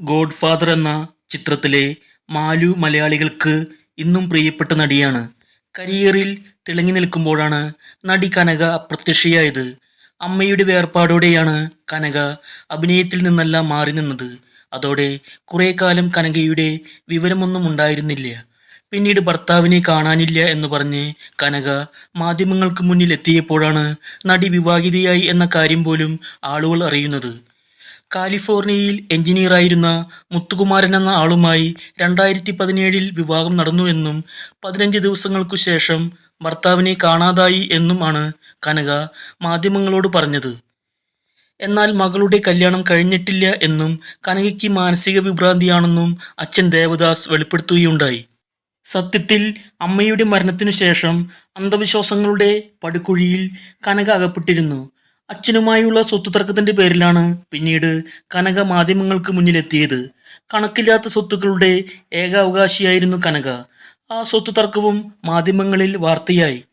God father എന്ന ചിത്രത്തിലെ മാലു മലയാളികൾക്ക് ഇന്നും പ്രിയപ്പെട്ട നടിയാണ്. കരിയറിൽ തിളങ്ങി നിൽക്കുമ്പോഴാണ് നടി കനക അപ്രത്യക്ഷയായത്. അമ്മയുടെ വേർപാടോടെയാണ് കനക അഭിനയത്തിൽ നിന്നെല്ലാം മാറി നിന്നത്. അതോടെ കുറേ കാലം കനകയുടെ വിവരമൊന്നും ഉണ്ടായിരുന്നില്ല. പിന്നീട് ഭർത്താവിനെ കാണാനില്ല എന്ന് പറഞ്ഞ് കനക മാധ്യമങ്ങൾക്ക് മുന്നിൽ എത്തിയപ്പോഴാണ് നടി വിവാഹിതയായി എന്ന കാര്യം പോലും ആളുകൾ അറിയുന്നത്. കാലിഫോർണിയയിൽ എഞ്ചിനീയറായിരുന്ന മുത്തുകുമാരൻ എന്ന ആളുമായി രണ്ടായിരത്തി പതിനേഴിൽ വിവാഹം നടന്നുവെന്നും പതിനഞ്ച് ദിവസങ്ങൾക്കു ശേഷം ഭർത്താവിനെ കാണാതായി എന്നുമാണ് കനക മാധ്യമങ്ങളോട് പറഞ്ഞത്. എന്നാൽ മകളുടെ കല്യാണം കഴിഞ്ഞിട്ടില്ല എന്നും കനകയ്ക്ക് മാനസിക വിഭ്രാന്തിയാണെന്നും അച്ഛൻ ദേവദാസ് വെളിപ്പെടുത്തുകയുണ്ടായി. സത്യത്തിൽ അമ്മയുടെ മരണത്തിനു ശേഷം അന്ധവിശ്വാസങ്ങളുടെ പടുക്കുഴിയിൽ കനക അകപ്പെട്ടിരുന്നു. അച്ഛനുമായുള്ള സ്വത്ത് തർക്കത്തിന്റെ പേരിലാണ് പിന്നീട് കനക മാധ്യമങ്ങൾക്ക് മുന്നിലെത്തിയത്. കണക്കില്ലാത്ത സ്വത്തുക്കളുടെ ഏക അവകാശിയായിരുന്നു കനക. ആ സ്വത്ത് തർക്കവും മാധ്യമങ്ങളിൽ വാർത്തയായി.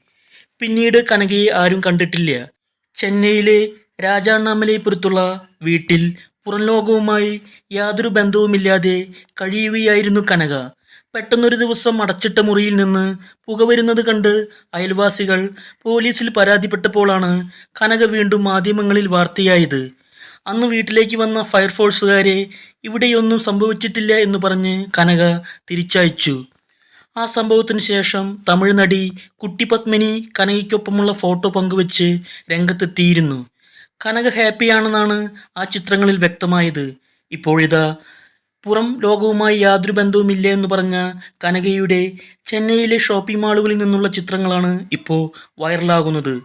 പിന്നീട് കനകയെ ആരും കണ്ടിട്ടില്ല. ചെന്നൈയിലെ രാജാണാമലയെപ്പുറത്തുള്ള വീട്ടിൽ പുറംലോകവുമായി യാതൊരു ബന്ധവുമില്ലാതെ കഴിയുകയായിരുന്നു കനക. പെട്ടെന്നൊരു ദിവസം അടച്ചിട്ട മുറിയിൽ നിന്ന് പുക വരുന്നത് കണ്ട് അയൽവാസികൾ പോലീസിൽ പരാതിപ്പെട്ടപ്പോഴാണ് കനക വീണ്ടും മാധ്യമങ്ങളിൽ വാർത്തയായത്. അന്ന് വീട്ടിലേക്ക് വന്ന ഫയർഫോഴ്സുകാരെ ഇവിടെയൊന്നും സംഭവിച്ചിട്ടില്ല എന്ന് പറഞ്ഞ് കനക തിരിച്ചയച്ചു. ആ സംഭവത്തിന് ശേഷം തമിഴ് നടി കുട്ടി പത്മിനി കനകയ്ക്കൊപ്പമുള്ള ഫോട്ടോ പങ്കുവച്ച് രംഗത്തെത്തിയിരുന്നു. കനക ഹാപ്പിയാണെന്നാണ് ആ ചിത്രങ്ങളിൽ വ്യക്തമായത്. ഇപ്പോഴിതാ പുറം ലോകവുമായി യാതൊരു ബന്ധവുമില്ല എന്ന് പറഞ്ഞ കനകയുടെ ചെന്നൈയിലെ ഷോപ്പിംഗ് മാളുകളിൽ നിന്നുള്ള ചിത്രങ്ങളാണ് ഇപ്പോൾ വൈറലാകുന്നത്.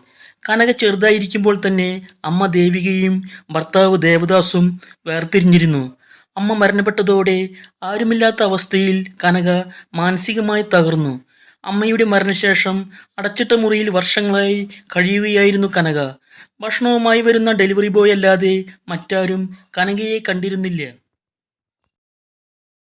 കനക ചെറുതായിരിക്കുമ്പോൾ തന്നെ അമ്മ ദേവികയും ഭർത്താവ് ദേവദാസും വേർപിരിഞ്ഞിരുന്നു. അമ്മ മരണപ്പെട്ടതോടെ ആരുമില്ലാത്ത അവസ്ഥയിൽ കനക മാനസികമായി തകർന്നു. അമ്മയുടെ മരണശേഷം അടച്ചിട്ട മുറിയിൽ വർഷങ്ങളായി കഴിയുകയായിരുന്നു കനക. ഭക്ഷണവുമായി വരുന്ന ഡെലിവറി ബോയ് അല്ലാതെ മറ്റാരും കനകയെ കണ്ടിരുന്നില്ല.